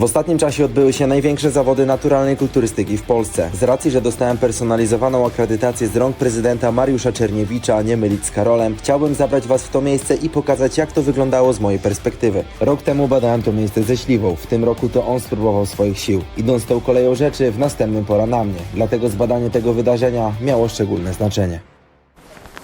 W ostatnim czasie odbyły się największe zawody naturalnej kulturystyki w Polsce. Z racji, że dostałem personalizowaną akredytację z rąk prezydenta Mariusza Czerniewicza, nie mylić z Karolem, chciałbym zabrać Was w to miejsce i pokazać, jak to wyglądało z mojej perspektywy. Rok temu badałem to miejsce ze Śliwą, w tym roku to on spróbował swoich sił. Idąc tą koleją rzeczy, w następnym pora na mnie. Dlatego zbadanie tego wydarzenia miało szczególne znaczenie.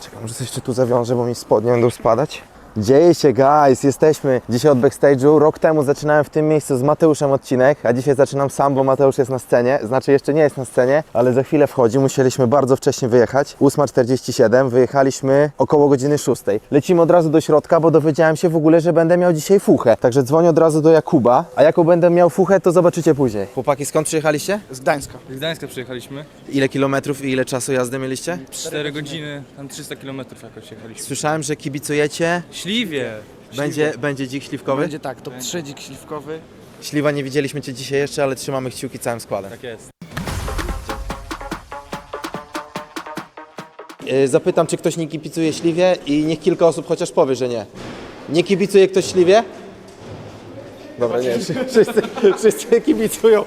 Czekam, może coś jeszcze tu zawiążę, bo mi spodnie będą spadać. Dzieje się, guys, jesteśmy dzisiaj od backstage'u. Rok temu zaczynałem w tym miejscu z Mateuszem odcinek, a dzisiaj zaczynam sam, bo Mateusz jest na scenie. Znaczy jeszcze nie jest na scenie, ale za chwilę wchodzi. Musieliśmy bardzo wcześnie wyjechać. 8.47, wyjechaliśmy około godziny 6. Lecimy od razu do środka, bo dowiedziałem się w ogóle, że będę miał dzisiaj fuchę. Także dzwonię od razu do Jakuba, a jaką będę miał fuchę, to zobaczycie później. Chłopaki, skąd przyjechaliście? Z Gdańska. Z Gdańska przyjechaliśmy. Ile kilometrów i ile czasu jazdy mieliście? 4 godziny, tam 300 km jakoś jechaliśmy. Słyszałem, że kibicujecie. Śliwie! Będzie, będzie dzik śliwkowy? Będzie tak, top 3 dzik śliwkowy. Śliwa, nie widzieliśmy Cię dzisiaj jeszcze, ale trzymamy kciuki całym składem. Tak jest. Yy, Zapytam, czy ktoś nie kibicuje Śliwie i niech kilka osób chociaż powie, że nie. Nie kibicuje ktoś Śliwie? Dobra, nie, wszy- wszyscy, wszyscy kibicują.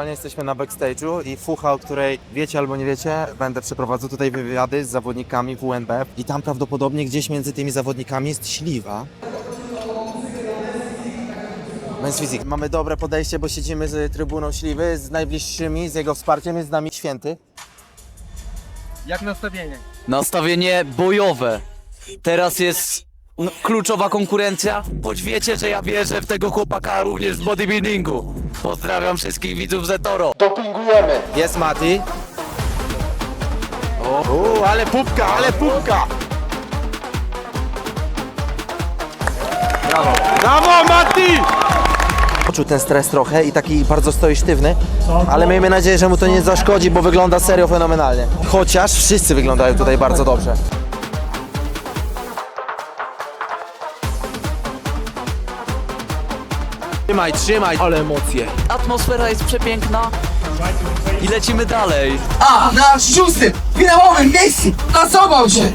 Aktualnie jesteśmy na backstage'u i fucha, o której wiecie albo nie wiecie, będę przeprowadzał tutaj wywiady z zawodnikami WNBF i tam prawdopodobnie gdzieś między tymi zawodnikami jest Śliwa. Men's Physique. Mamy dobre podejście, bo siedzimy z trybuną Śliwy, z najbliższymi, z jego wsparciem, jest z nami Święty. Jak nastawienie? Nastawienie bojowe. Teraz jest no, kluczowa konkurencja, choć wiecie, że ja wierzę w tego chłopaka również w bodybuildingu. Pozdrawiam wszystkich widzów Zetoro. Dopingujemy! Jest Mati. O, ale pupka, ale pupka! Brawo! Brawo, Mati! Poczuł ten stres trochę i taki bardzo stoi sztywny, ale miejmy nadzieję, że mu to nie zaszkodzi, bo wygląda serio fenomenalnie. Chociaż wszyscy wyglądają tutaj bardzo dobrze. Trzymaj, trzymaj! Ale emocje. Atmosfera jest przepiękna i lecimy dalej. A na szóstym, finałowym miejscu nasował się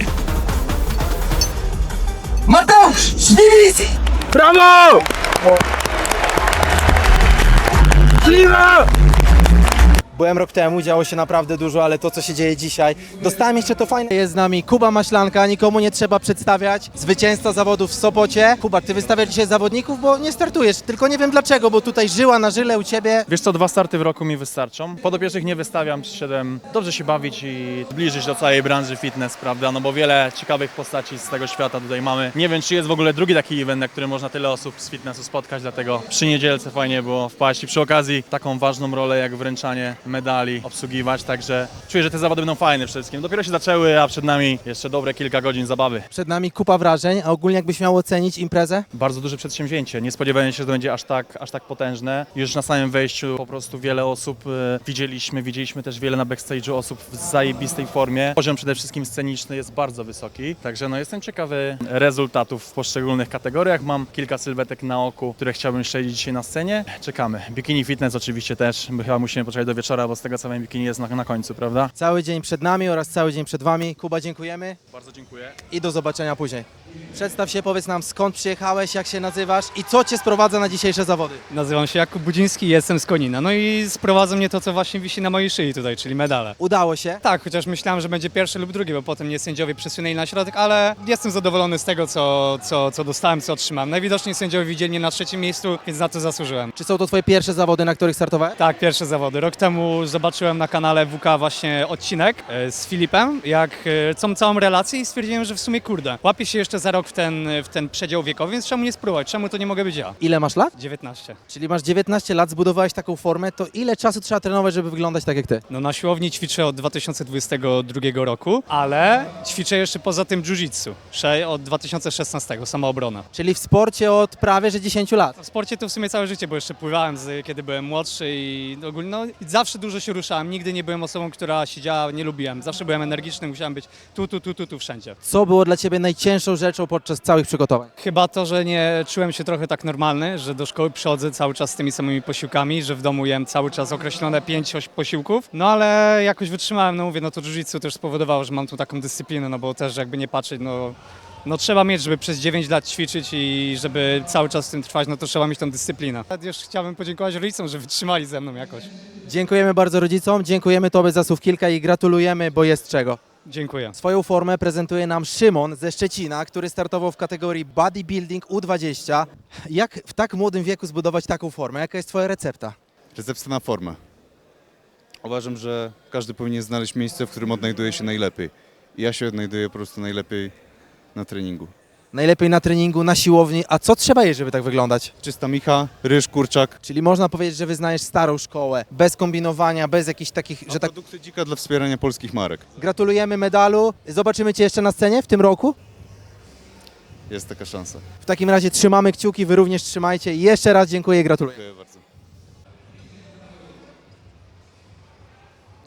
Mateusz Szliwicy! Brawo! Śliwa! Byłem rok temu, działo się naprawdę dużo, ale to co się dzieje dzisiaj, dostałem jeszcze to fajne. Jest z nami Kuba Maślanka, nikomu nie trzeba przedstawiać. Zwycięzca zawodów w Sopocie. Kuba, ty wystawiasz dzisiaj zawodników, bo nie startujesz. Tylko nie wiem dlaczego, bo tutaj żyła na żyle u ciebie. Wiesz co, dwa starty w roku mi wystarczą. Podopiecznych nie wystawiam, przyszedłem dobrze się bawić i zbliżyć do całej branży fitness, prawda? No bo wiele ciekawych postaci z tego świata tutaj mamy. Nie wiem, czy jest w ogóle drugi taki event, na którym można tyle osób z fitnessu spotkać, dlatego przy niedzielce fajnie było wpaść i przy okazji taką ważną rolę jak wręczanie medali obsługiwać, także czuję, że te zawody będą fajne przede wszystkim. Dopiero się zaczęły, a przed nami jeszcze dobre kilka godzin zabawy. Przed nami kupa wrażeń, a ogólnie jakbyś miał ocenić imprezę? Bardzo duże przedsięwzięcie. Nie spodziewałem się, że to będzie aż tak, aż tak potężne. Już na samym wejściu po prostu wiele osób e, widzieliśmy. Widzieliśmy też wiele na backstage'u osób w zajebistej formie. Poziom przede wszystkim sceniczny jest bardzo wysoki. Także no, jestem ciekawy rezultatów w poszczególnych kategoriach. Mam kilka sylwetek na oku, które chciałbym śledzić dzisiaj na scenie. Czekamy. Bikini fitness oczywiście też, bo chyba musimy poczekać do wieczora, bo z tego co wiem bikini jest na, na końcu, prawda? Cały dzień przed nami oraz cały dzień przed wami. Kuba, dziękujemy Bardzo dziękuję. i do zobaczenia później. Przedstaw się, powiedz nam skąd przyjechałeś, jak się nazywasz i co cię sprowadza na dzisiejsze zawody. Nazywam się Jakub Budziński, jestem z Konina. No i sprowadza mnie to, co właśnie wisi na mojej szyi tutaj, czyli medale. Udało się. Tak, chociaż myślałem, że będzie pierwszy lub drugi, bo potem mnie sędziowie przesunęli na środek, ale jestem zadowolony z tego, co, co, co dostałem, co otrzymałem. Najwidoczniej sędziowie widzieli mnie na trzecim miejscu, więc na to zasłużyłem. Czy są to twoje pierwsze zawody, na których startowałeś? Tak, pierwsze zawody. Rok temu zobaczyłem na kanale WK właśnie odcinek e, z Filipem, jak e, tą całą relację i stwierdziłem, że w sumie kurde, łapię się jeszcze za rok w ten, w ten przedział wiekowy, więc czemu nie spróbować? Czemu to nie mogę być ja? Ile masz lat? 19. Czyli masz 19 lat, zbudowałeś taką formę, to ile czasu trzeba trenować, żeby wyglądać tak jak ty? No na siłowni ćwiczę od 2022 roku, ale ćwiczę jeszcze poza tym jiu-jitsu, sze- od 2016, samoobrona. Czyli w sporcie od prawie że 10 lat. W sporcie to w sumie całe życie, bo jeszcze pływałem z, kiedy byłem młodszy i ogólnie no, zawsze zawsze dużo się ruszałem, nigdy nie byłem osobą, która siedziała, nie lubiłem. Zawsze byłem energiczny, musiałem być tu, tu, tu, tu, tu, wszędzie. Co było dla ciebie najcięższą rzeczą podczas całych przygotowań? Chyba to, że nie czułem się trochę tak normalny, że do szkoły przychodzę cały czas z tymi samymi posiłkami, że w domu jem cały czas określone 5 posiłków, no ale jakoś wytrzymałem, no mówię, no to jiu-jitsu też spowodowało, że mam tu taką dyscyplinę, no bo też jakby nie patrzeć, no, no trzeba mieć, żeby przez 9 lat ćwiczyć i żeby cały czas w tym trwać, no to trzeba mieć tą dyscyplinę. Też chciałbym podziękować rodzicom, że wytrzymali ze mną jakoś. Dziękujemy bardzo rodzicom, dziękujemy Tobie za słów kilka i gratulujemy, bo jest czego. Dziękuję. Swoją formę prezentuje nam Szymon ze Szczecina, który startował w kategorii Bodybuilding U20. Jak w tak młodym wieku zbudować taką formę? Jaka jest Twoja recepta? Recepta na formę. Uważam, że każdy powinien znaleźć miejsce, w którym odnajduje się najlepiej. I ja się odnajduję po prostu najlepiej na treningu. Najlepiej na treningu, na siłowni, a co trzeba jeść, żeby tak wyglądać? Czysta micha, ryż, kurczak. Czyli można powiedzieć, że wyznajesz starą szkołę, bez kombinowania, bez jakichś takich, A że tak... produkty dzika dla wspierania polskich marek. Gratulujemy medalu. Zobaczymy Cię jeszcze na scenie w tym roku. Jest taka szansa. W takim razie trzymamy kciuki, Wy również trzymajcie. Jeszcze raz dziękuję i gratuluję. Dziękuję bardzo.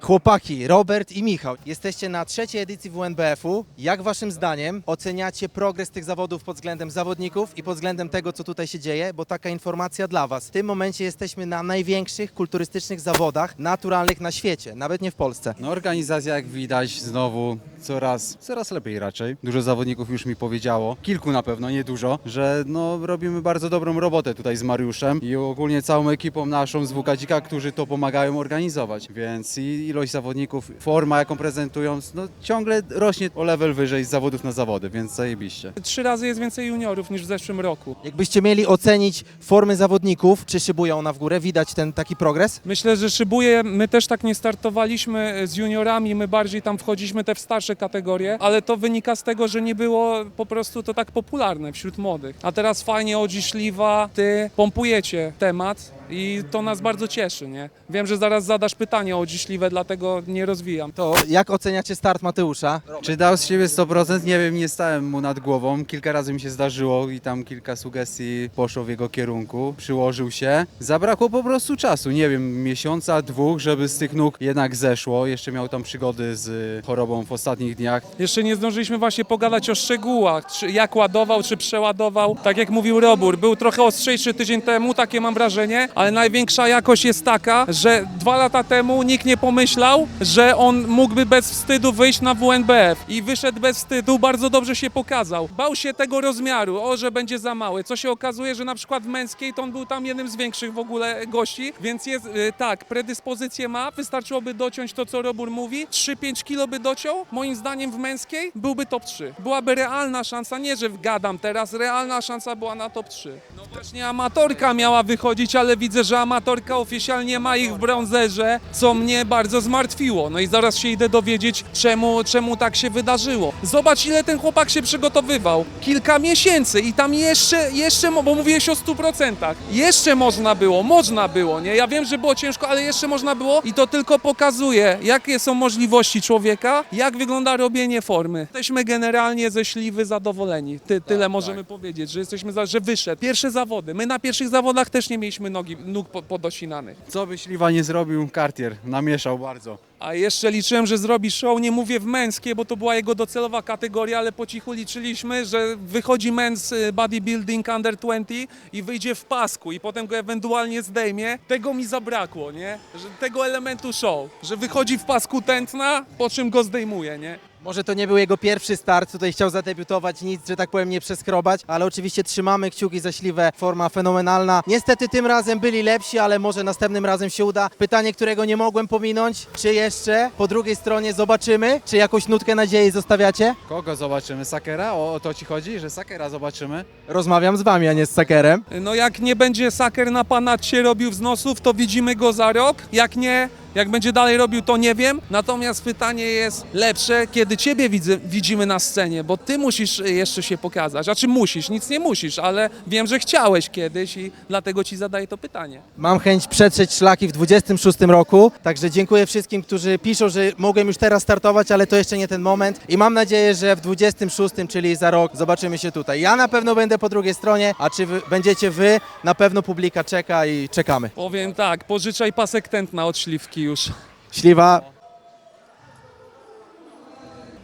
Chłopaki, Robert i Michał, jesteście na trzeciej edycji WNBF-u. Jak waszym zdaniem oceniacie progres tych zawodów pod względem zawodników i pod względem tego, co tutaj się dzieje? Bo taka informacja dla was. W tym momencie jesteśmy na największych kulturystycznych zawodach naturalnych na świecie, nawet nie w Polsce. No organizacja jak widać znowu coraz, coraz lepiej raczej. Dużo zawodników już mi powiedziało, kilku na pewno, nie dużo, że no robimy bardzo dobrą robotę tutaj z Mariuszem i ogólnie całą ekipą naszą z WKDZika, którzy to pomagają organizować, więc i ilość zawodników, forma jaką prezentują, no ciągle rośnie o level wyżej z zawodów na zawody, więc zajebiście. Trzy razy jest więcej juniorów niż w zeszłym roku. Jakbyście mieli ocenić formy zawodników, czy szybuje ona w górę? Widać ten taki progres? Myślę, że szybuje. My też tak nie startowaliśmy z juniorami, my bardziej tam wchodziliśmy te w starsze kategorie, ale to wynika z tego, że nie było po prostu to tak popularne wśród młodych. A teraz fajnie, odziśliwa, ty pompujecie temat. I to nas bardzo cieszy, nie? Wiem, że zaraz zadasz pytanie o dziśliwe, dlatego nie rozwijam. To jak oceniacie start Mateusza? Czy dał z siebie 100%? Nie wiem, nie stałem mu nad głową. Kilka razy mi się zdarzyło i tam kilka sugestii poszło w jego kierunku. Przyłożył się. Zabrakło po prostu czasu, nie wiem, miesiąca, dwóch, żeby z tych nóg jednak zeszło. Jeszcze miał tam przygody z chorobą w ostatnich dniach. Jeszcze nie zdążyliśmy właśnie pogadać o szczegółach, czy jak ładował, czy przeładował. Tak jak mówił Robur, był trochę ostrzejszy tydzień temu, takie mam wrażenie, ale największa jakość jest taka, że dwa lata temu nikt nie pomyślał, że on mógłby bez wstydu wyjść na WNBF i wyszedł bez wstydu, bardzo dobrze się pokazał. Bał się tego rozmiaru, o, że będzie za mały, co się okazuje, że na przykład w męskiej to on był tam jednym z większych w ogóle gości, więc jest y, tak, predyspozycję ma, wystarczyłoby dociąć to, co Robur mówi, 3-5 kilo by dociął, moim zdaniem w męskiej byłby top 3. Byłaby realna szansa, nie, że gadam teraz, realna szansa była na top 3. No właśnie amatorka miała wychodzić, ale widzę, że amatorka oficjalnie ma ich w brązerze, co mnie bardzo zmartwiło. No i zaraz się idę dowiedzieć, czemu, czemu tak się wydarzyło. Zobacz, ile ten chłopak się przygotowywał. Kilka miesięcy i tam jeszcze, jeszcze, bo mówiłeś o 100%. Jeszcze można było, można było, nie? Ja wiem, że było ciężko, ale jeszcze można było i to tylko pokazuje, jakie są możliwości człowieka, jak wygląda robienie formy. Jesteśmy generalnie ze śliwy zadowoleni. Ty, tyle możemy powiedzieć, że jesteśmy, za, że wyszedł. Pierwsze zawody. My na pierwszych zawodach też nie mieliśmy nogi, nóg po- podosinanych. Co by Śliwa nie zrobił, Cartier namieszał bardzo. A jeszcze liczyłem, że zrobi show, nie mówię w męskie, bo to była jego docelowa kategoria, ale po cichu liczyliśmy, że wychodzi men's y, bodybuilding under 20 i wyjdzie w pasku i potem go ewentualnie zdejmie. Tego mi zabrakło, nie? Że tego elementu show, że wychodzi w pasku tętna, po czym go zdejmuje, nie? Może to nie był jego pierwszy start, tutaj chciał zadebiutować, nic, że tak powiem, nie przeskrobać, ale oczywiście trzymamy kciuki za śliwę, forma fenomenalna. Niestety tym razem byli lepsi, ale może następnym razem się uda. Pytanie, którego nie mogłem pominąć, czy jeszcze po drugiej stronie zobaczymy, czy jakąś nutkę nadziei zostawiacie? Kogo zobaczymy? Sakera? O, o to ci chodzi, że Sakera zobaczymy? Rozmawiam z wami, a nie z Sakerem. No jak nie będzie saker na panacie robił wznosów, to widzimy go za rok. Jak nie, jak będzie dalej robił, to nie wiem. Natomiast pytanie jest lepsze, kiedy ciebie widzę, widzimy na scenie, bo ty musisz y, jeszcze się pokazać. A czy musisz? Nic nie musisz, ale wiem, że chciałeś kiedyś i dlatego ci zadaję to pytanie. Mam chęć przetrzeć szlaki w 26 roku, także dziękuję wszystkim, którzy piszą, że mogłem już teraz startować, ale to jeszcze nie ten moment i mam nadzieję, że w 26, czyli za rok, zobaczymy się tutaj. Ja na pewno będę po drugiej stronie, a czy wy, będziecie wy, na pewno publika czeka i czekamy. Powiem tak, pożyczaj pasek tętna od śliwki. Buziaki już.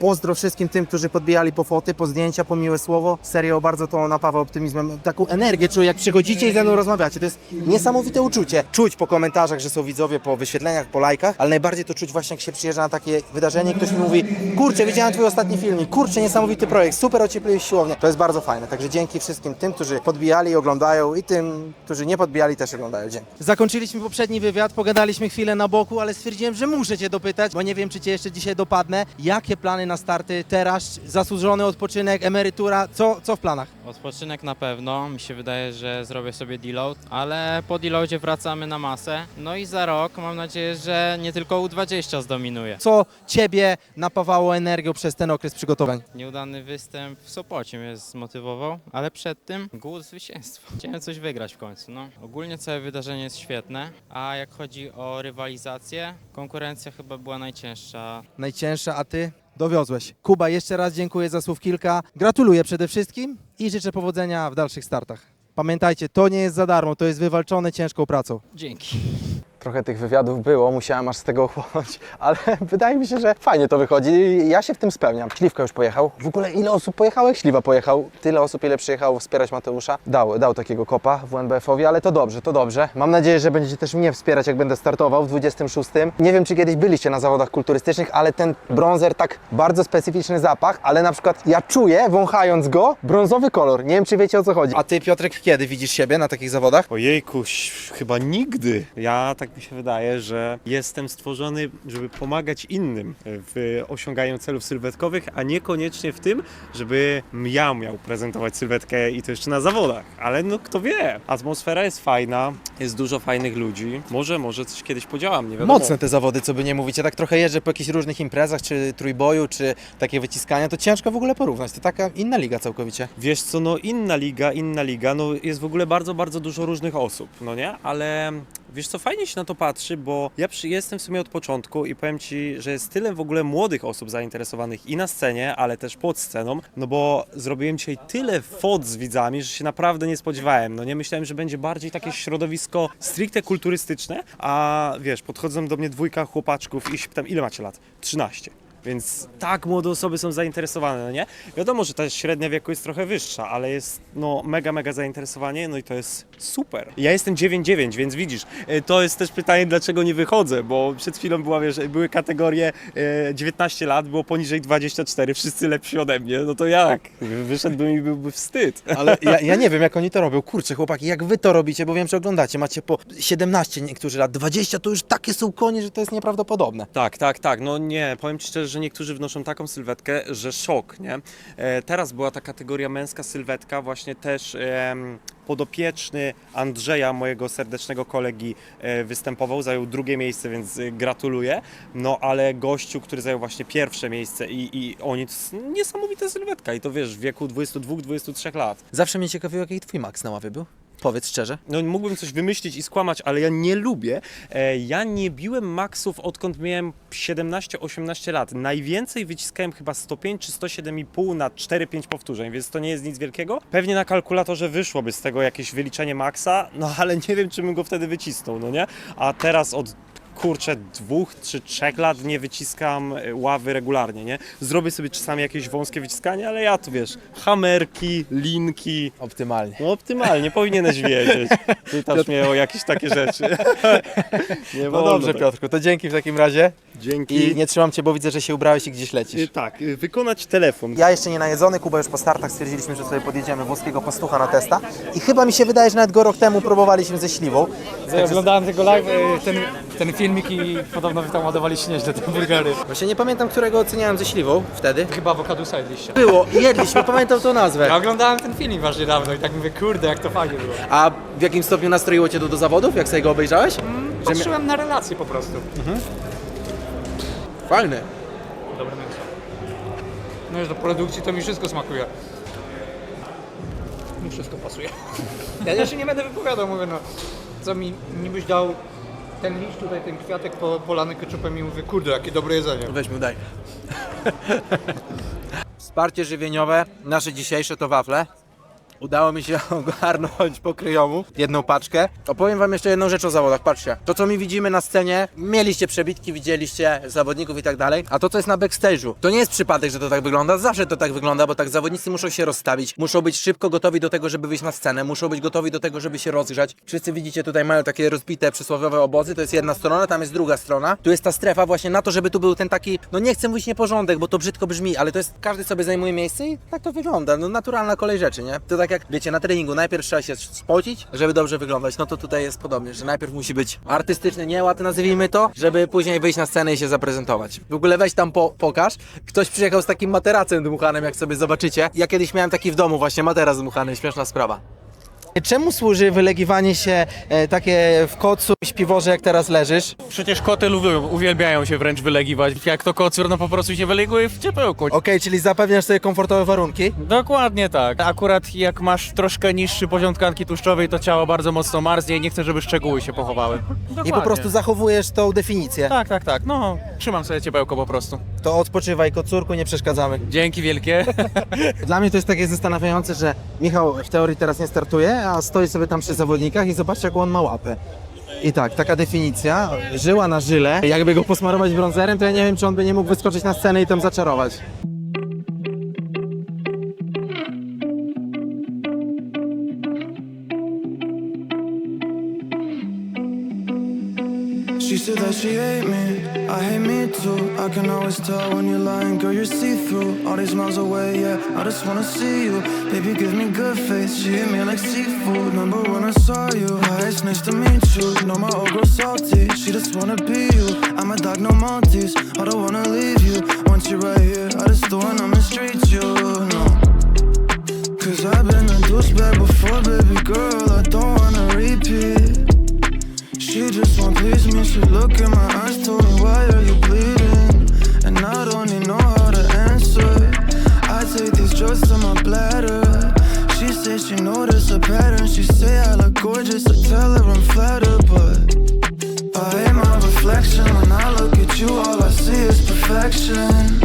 Pozdro wszystkim tym, którzy podbijali po foty, po zdjęcia, po miłe słowo. Serio, bardzo to napawa optymizmem. Taką energię czuję, jak przychodzicie i ze mną rozmawiacie. To jest niesamowite uczucie. Czuć po komentarzach, że są widzowie, po wyświetleniach, po lajkach, ale najbardziej to czuć właśnie, jak się przyjeżdża na takie wydarzenie i ktoś mi mówi kurczę, widziałem twój ostatni filmik, kurczę, niesamowity projekt, super ociepliłeś siłownię. To jest bardzo fajne. Także dzięki wszystkim tym, którzy podbijali i oglądają i tym, którzy nie podbijali też oglądają. Dzięki. Zakończyliśmy poprzedni wywiad, pogadaliśmy chwilę na boku, ale stwierdziłem, że muszę cię dopytać, bo nie wiem, czy cię jeszcze dzisiaj dopadnę. Jakie plany na starty teraz? Zasłużony odpoczynek, emerytura, co, co w planach? Odpoczynek na pewno, mi się wydaje, że zrobię sobie deload, ale po deloadzie wracamy na masę. No i za rok mam nadzieję, że nie tylko U20 zdominuje. Co ciebie napawało energią przez ten okres przygotowań? Nieudany występ w Sopocie mnie zmotywował, ale przed tym głód zwycięstwa. Chciałem coś wygrać w końcu, no. Ogólnie całe wydarzenie jest świetne, a jak chodzi o rywalizację, konkurencja chyba była najcięższa. Najcięższa, a ty dowiozłeś. Kuba, jeszcze raz dziękuję za słów kilka. Gratuluję przede wszystkim i życzę powodzenia w dalszych startach. Pamiętajcie, to nie jest za darmo, to jest wywalczone ciężką pracą. Dzięki. Trochę tych wywiadów było, musiałem aż z tego chłonąć, ale wydaje mi się, że fajnie to wychodzi i ja się w tym spełniam. Śliwka już pojechał. W ogóle ile osób pojechało? Jak Śliwa pojechał? Tyle osób, ile przyjechało wspierać Mateusza. Dał, dał takiego kopa WNBF-owi, ale to dobrze, to dobrze. Mam nadzieję, że będziecie też mnie wspierać, jak będę startował w 26. Nie wiem, czy kiedyś byliście na zawodach kulturystycznych, ale ten brązer tak bardzo specyficzny zapach, ale na przykład ja czuję, wąchając go, brązowy kolor. Nie wiem, czy wiecie o co chodzi. A ty, Piotrek, kiedy widzisz siebie na takich zawodach? Ojejku, chyba nigdy. Ja tak mi się wydaje, że jestem stworzony, żeby pomagać innym w osiąganiu celów sylwetkowych, a niekoniecznie w tym, żeby ja miał prezentować sylwetkę i to jeszcze na zawodach. Ale no kto wie, atmosfera jest fajna, jest dużo fajnych ludzi. Może, może coś kiedyś podziałam, nie wiadomo. Mocne te zawody, co by nie mówić. Ja tak trochę jeżdżę po jakichś różnych imprezach, czy trójboju, czy takie wyciskania, to ciężko w ogóle porównać. To taka inna liga całkowicie. Wiesz co, no inna liga, inna liga, no jest w ogóle bardzo, bardzo dużo różnych osób, no nie? Ale wiesz co, fajnie się na to patrzy, bo ja przy, jestem w sumie od początku i powiem Ci, że jest tyle w ogóle młodych osób zainteresowanych i na scenie, ale też pod sceną, no bo zrobiłem dzisiaj tyle fot z widzami, że się naprawdę nie spodziewałem, no nie? Myślałem, że będzie bardziej takie środowisko stricte kulturystyczne, a wiesz, podchodzą do mnie dwójka chłopaczków i się pytam, ile macie lat? 13. Więc tak młode osoby są zainteresowane, no nie? Wiadomo, że ta średnia wieku jest trochę wyższa, ale jest no mega, mega zainteresowanie, no i to jest super. Ja jestem 9-9, więc widzisz, e, to jest też pytanie, dlaczego nie wychodzę, bo przed chwilą była, wiesz, były kategorie e, 19 lat, było poniżej 24, wszyscy lepsi ode mnie, no to jak? Wyszedłbym i byłby wstyd. Ale ja, ja nie wiem, jak oni to robią. Kurczę, chłopaki, jak wy to robicie, bo wiem, że oglądacie. Macie po 17 niektórzy lat, 20 to już takie są konie, że to jest nieprawdopodobne. Tak, tak, tak. No nie, powiem Ci szczerze, że niektórzy wnoszą taką sylwetkę, że szok, nie? E, teraz była ta kategoria męska sylwetka, właśnie też podopieczny Andrzeja, mojego serdecznego kolegi, e, występował, zajął drugie miejsce, więc e, gratuluję. No ale gościu, który zajął właśnie pierwsze miejsce i, i oni, to jest niesamowita sylwetka i to wiesz, w wieku 22-23 lat. Zawsze mnie ciekawiło, jaki twój Max na ławie był. Powiedz szczerze. No mógłbym coś wymyślić i skłamać, ale ja nie lubię. E, ja nie biłem maksów odkąd miałem 17-18 lat. Najwięcej wyciskałem chyba 105 czy 107,5 na 4-5 powtórzeń, więc to nie jest nic wielkiego. Pewnie na kalkulatorze wyszłoby z tego jakieś wyliczenie maksa, no ale nie wiem, czy bym go wtedy wycisnął, no nie? A teraz od kurczę, dwóch czy trzech lat nie wyciskam e, ławy regularnie, nie? Zrobię sobie czasami jakieś wąskie wyciskanie, ale ja tu wiesz, hamerki, linki. Optymalnie. No optymalnie, powinieneś wiedzieć. Pytasz mnie o jakieś takie rzeczy. nie No dobrze, tak. Piotrku, to dzięki w takim razie. Dzięki. I nie trzymam cię, bo widzę, że się ubrałeś i gdzieś lecisz. Y, Tak, y, wykonać telefon. Ja jeszcze nie najedzony, Kuba już po startach stwierdziliśmy, że sobie podjedziemy włoskiego pastucha na testa. I chyba mi się wydaje, że nawet go rok temu próbowaliśmy ze śliwą. Ja oglądałem tego live, e, ten, ten filmik i podobno wy tam ładowali się nieźle te burgery. Właśnie nie pamiętam, którego oceniałem ze śliwą wtedy. Chyba awokadusa jedliście. Było, jedliśmy, pamiętam tą nazwę. Ja oglądałem ten filmik właśnie dawno i tak mówię, kurde, jak to fajnie było. A w jakim stopniu nastroiło cię to do zawodów, jak sobie go obejrzałeś? Patrzyłem na relacje po prostu. Fajny. Dobre mięso. No już do produkcji to mi wszystko smakuje. Mi wszystko pasuje. Ja się nie będę wypowiadał, mówię no, co mi nibyś dał ten liść tutaj, ten kwiatek po, polany keczupem i mówię, kurde, jakie dobre jedzenie. Weź mu daj. Wsparcie żywieniowe, nasze dzisiejsze to wafle. Udało mi się ogarnąć pokryjomu jedną paczkę. Opowiem wam jeszcze jedną rzecz o zawodach. Patrzcie, to co my widzimy na scenie, mieliście przebitki, widzieliście zawodników i tak dalej, a to co jest na backstage'u, to nie jest przypadek, że to tak wygląda, zawsze to tak wygląda, bo tak zawodnicy muszą się rozstawić, muszą być szybko gotowi do tego, żeby wyjść na scenę, muszą być gotowi do tego, żeby się rozgrzać. Wszyscy widzicie tutaj mają takie rozbite przysłowiowe obozy, to jest jedna strona, tam jest druga strona. Tu jest ta strefa właśnie na to, żeby tu był ten taki, no nie chcę mówić nieporządek, bo to brzydko brzmi, ale to jest, każdy sobie zajmuje miejsce i tak to wygląda, no naturalna kolej rzeczy, nie? To tak jak, wiecie, na treningu najpierw trzeba się spocić, żeby dobrze wyglądać, no to tutaj jest podobnie, że najpierw musi być artystyczny nieład, nazwijmy to, żeby później wyjść na scenę i się zaprezentować. W ogóle weź tam po, pokaż, ktoś przyjechał z takim materacem dmuchanym, jak sobie zobaczycie. Ja kiedyś miałem taki w domu właśnie materac dmuchany, śmieszna sprawa. Czemu służy wylegiwanie się e, takie w kocu, śpiworze, jak teraz leżysz? Przecież koty lubią, uwielbiają się wręcz wylegiwać. Jak to kocur, no po prostu się wyleguje w ciepełku. Okej, czyli zapewniasz sobie komfortowe warunki? Dokładnie tak. Akurat jak masz troszkę niższy poziom tkanki tłuszczowej, to ciało bardzo mocno marznie i nie chcę, żeby szczegóły się pochowały. I po Dokładnie. prostu zachowujesz tą definicję. Tak, tak, tak. No, trzymam sobie ciepełko po prostu. To odpoczywaj, kocurku, nie przeszkadzamy. Dzięki wielkie. Dla mnie to jest takie zastanawiające, że Michał w teorii teraz nie startuje, a stoi sobie tam przy zawodnikach i zobaczcie, jaką on ma łapę. I tak, taka definicja, żyła na żyle. Jakby go posmarować brązerem, to ja nie wiem, czy on by nie mógł wyskoczyć na scenę i tam zaczarować. She said that she hate me, I hate me too. I can always tell when you're lying, girl, you're see-through. All these miles away, yeah, I just wanna see you. Baby, give me good face, she hit me like seafood. Remember when I saw you? Hi, it's nice to meet you. No, my old girl salty, she just wanna be you. I'm a dog, no Maltese, I don't wanna leave you. Once you're right here, I just don't wanna mistreat you, no. Cause I've been a douchebag before, baby girl, I don't wanna repeat. She just me. She look in my eyes, told me why are you bleeding? And I don't even know how to answer. I take these drugs to my bladder. She says she noticed a pattern. She say I look gorgeous. I tell her I'm flattered, but I hate my reflection. When I look at you, all I see is perfection.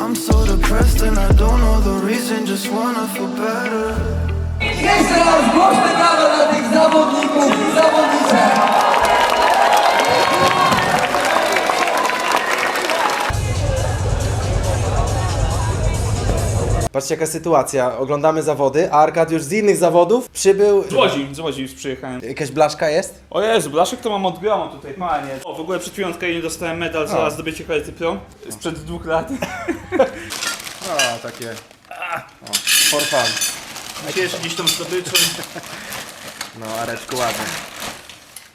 I'm so depressed and I don't know the reason. Just wanna feel better. Jeszcze raz brawa dla tych zawodników i zawodniczek! Patrzcie jaka sytuacja, oglądamy zawody, a Arkadiusz z innych zawodów przybył... Z Łodzi, z Łodzi już przyjechałem. Jakaś blaszka jest? O Jezu, Blaszek to mam od groma tutaj, panie. O, w ogóle przed chwilą nie dostałem medal za zdobycie karty pro. Sprzed dwóch lat. A, takie... O, for fun. Cieszę gdzieś tam zdobyczą. No, Areczku, ładnie.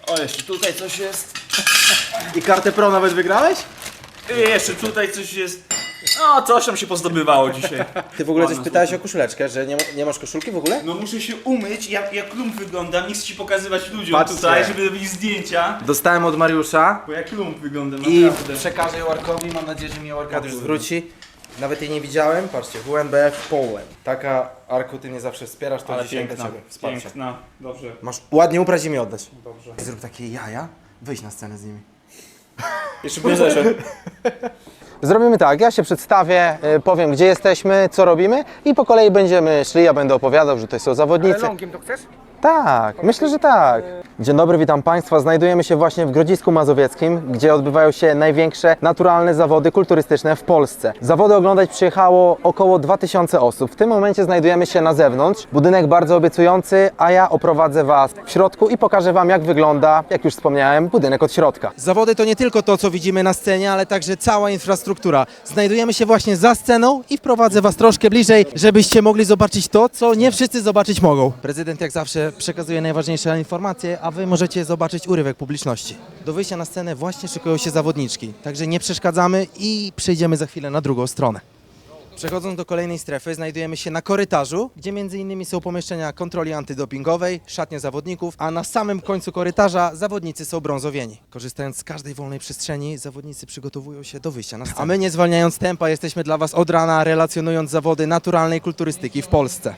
O, jeszcze tutaj coś jest. I kartę pro nawet wygrałeś? I jeszcze tutaj coś jest. No, coś tam się pozdobywało dzisiaj. Ty w ogóle coś pytałeś o koszuleczkę, że nie, ma- nie masz koszulki w ogóle? No muszę się umyć, jak, jak klump wyglądam, nie chcę ci pokazywać ludziom Patrzcie. tutaj, żeby robić zdjęcia. Dostałem od Mariusza Bo jak klump wyglądam, i naprawdę. przekażę ją Arkowi, mam nadzieję, że mi ją Arkadiusz zwróci. Nawet jej nie widziałem, patrzcie, WNBF Poland. Taka, Arku, ty mnie zawsze wspierasz, to Ale dzisiaj piękna, dla Ciebie. Wsparcie. piękna, dobrze. Masz ładnie ubrać i mi oddać. Dobrze. Zrób takie jaja, wyjdź na scenę z nimi. Jeszcze w bluzerze. Zrobimy tak, ja się przedstawię, y, powiem gdzie jesteśmy, co robimy i po kolei będziemy szli, ja będę opowiadał, że to są zawodnicy. to chcesz? Tak, myślę, że tak. Dzień dobry, witam Państwa. Znajdujemy się właśnie w Grodzisku Mazowieckim, gdzie odbywają się największe naturalne zawody kulturystyczne w Polsce. Zawody oglądać przyjechało około 2000 osób. W tym momencie znajdujemy się na zewnątrz. Budynek bardzo obiecujący, a ja oprowadzę Was w środku i pokażę Wam, jak wygląda, jak już wspomniałem, budynek od środka. Zawody to nie tylko to, co widzimy na scenie, ale także cała infrastruktura. Znajdujemy się właśnie za sceną i wprowadzę Was troszkę bliżej, żebyście mogli zobaczyć to, co nie wszyscy zobaczyć mogą. Prezydent jak zawsze przekazuje najważniejsze informacje, a Wy możecie zobaczyć urywek publiczności. Do wyjścia na scenę właśnie szykują się zawodniczki, także nie przeszkadzamy i przejdziemy za chwilę na drugą stronę. Przechodząc do kolejnej strefy, znajdujemy się na korytarzu, gdzie innymi są pomieszczenia kontroli antydopingowej, szatnie zawodników, a na samym końcu korytarza zawodnicy są brązowieni. Korzystając z każdej wolnej przestrzeni, zawodnicy przygotowują się do wyjścia na scenę. A my nie zwalniając tempa, jesteśmy dla Was od rana, relacjonując zawody naturalnej kulturystyki w Polsce.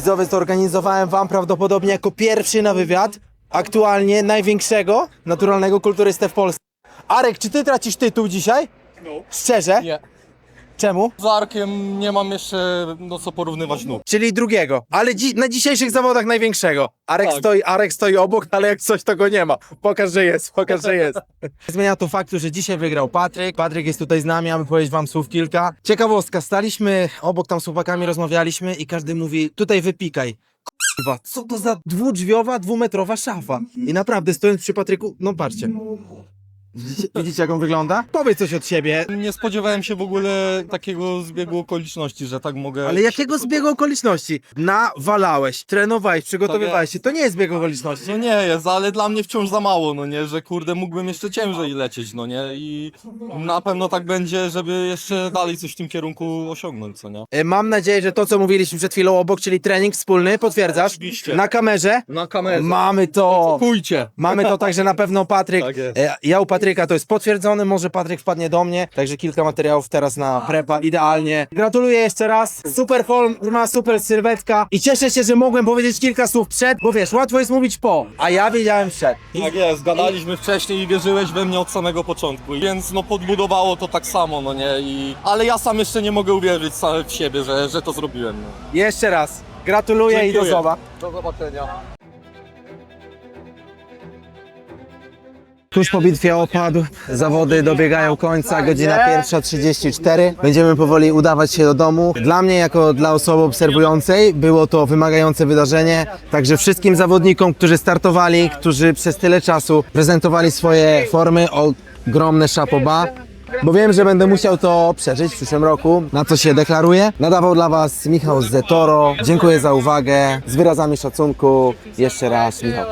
Widzowie, zorganizowałem wam prawdopodobnie jako pierwszy na wywiad aktualnie największego naturalnego kulturystę w Polsce. Arek, czy ty tracisz tytuł dzisiaj? No. Szczerze? Nie. Czemu? Z Arkiem nie mam jeszcze no co porównywać nóg. Czyli drugiego, ale dzi- na dzisiejszych zawodach największego. Arek, Tak. stoi, Arek stoi obok, ale jak coś to go nie ma. Pokaż, że jest, pokaż, że jest. Zmienia to faktu, że dzisiaj wygrał Patryk. Patryk jest tutaj z nami, aby powiedzieć wam słów kilka. Ciekawostka, staliśmy obok tam z chłopakami, rozmawialiśmy i każdy mówi, tutaj wypikaj. Kurwa, co to za dwudrzwiowa, dwumetrowa szafa? I naprawdę, stojąc przy Patryku, no patrzcie. Widzicie, widzicie jak on wygląda? Powiedz coś od siebie. Nie spodziewałem się w ogóle takiego zbiegu okoliczności, że tak mogę. Ale jakiego zbiegu okoliczności? Nawalałeś, trenowałeś, przygotowywałeś się. To nie jest zbieg okoliczności. No nie jest, ale dla mnie wciąż za mało, no nie, że kurde mógłbym jeszcze ciężej lecieć, no nie? I na pewno tak będzie, żeby jeszcze dalej coś w tym kierunku osiągnąć, co nie? E, Mam nadzieję, że to, co mówiliśmy przed chwilą obok, czyli trening wspólny, potwierdzasz? Oczywiście. Na kamerze? Na kamerze. Mamy to. Pójdzie. Mamy to także na pewno Patryk. Tak jest. E, Ja u Patryka to jest potwierdzone, może Patryk wpadnie do mnie, także kilka materiałów teraz na prepa, idealnie. Gratuluję jeszcze raz, super forma, super sylwetka i cieszę się, że mogłem powiedzieć kilka słów przed, bo wiesz, łatwo jest mówić po, a ja wiedziałem przed. Tak jest, gadaliśmy wcześniej i wierzyłeś we mnie od samego początku, więc no podbudowało to tak samo, no nie? I... Ale ja sam jeszcze nie mogę uwierzyć sam w siebie, że, że to zrobiłem. No. Jeszcze raz, gratuluję i do Dziękuję. zobaczenia. Do zobaczenia. Tuż po bitwie opadł, zawody dobiegają końca, godzina pierwsza 34. Będziemy powoli udawać się do domu. Dla mnie, jako dla osoby obserwującej, było to wymagające wydarzenie. Także wszystkim zawodnikom, którzy startowali, którzy przez tyle czasu prezentowali swoje formy, ogromne szapoba. Bo wiem, że będę musiał to przeżyć w przyszłym roku, na co się deklaruję. Nadawał dla Was Michał z Zetoro. Dziękuję za uwagę. Z wyrazami szacunku. Jeszcze raz, Michał.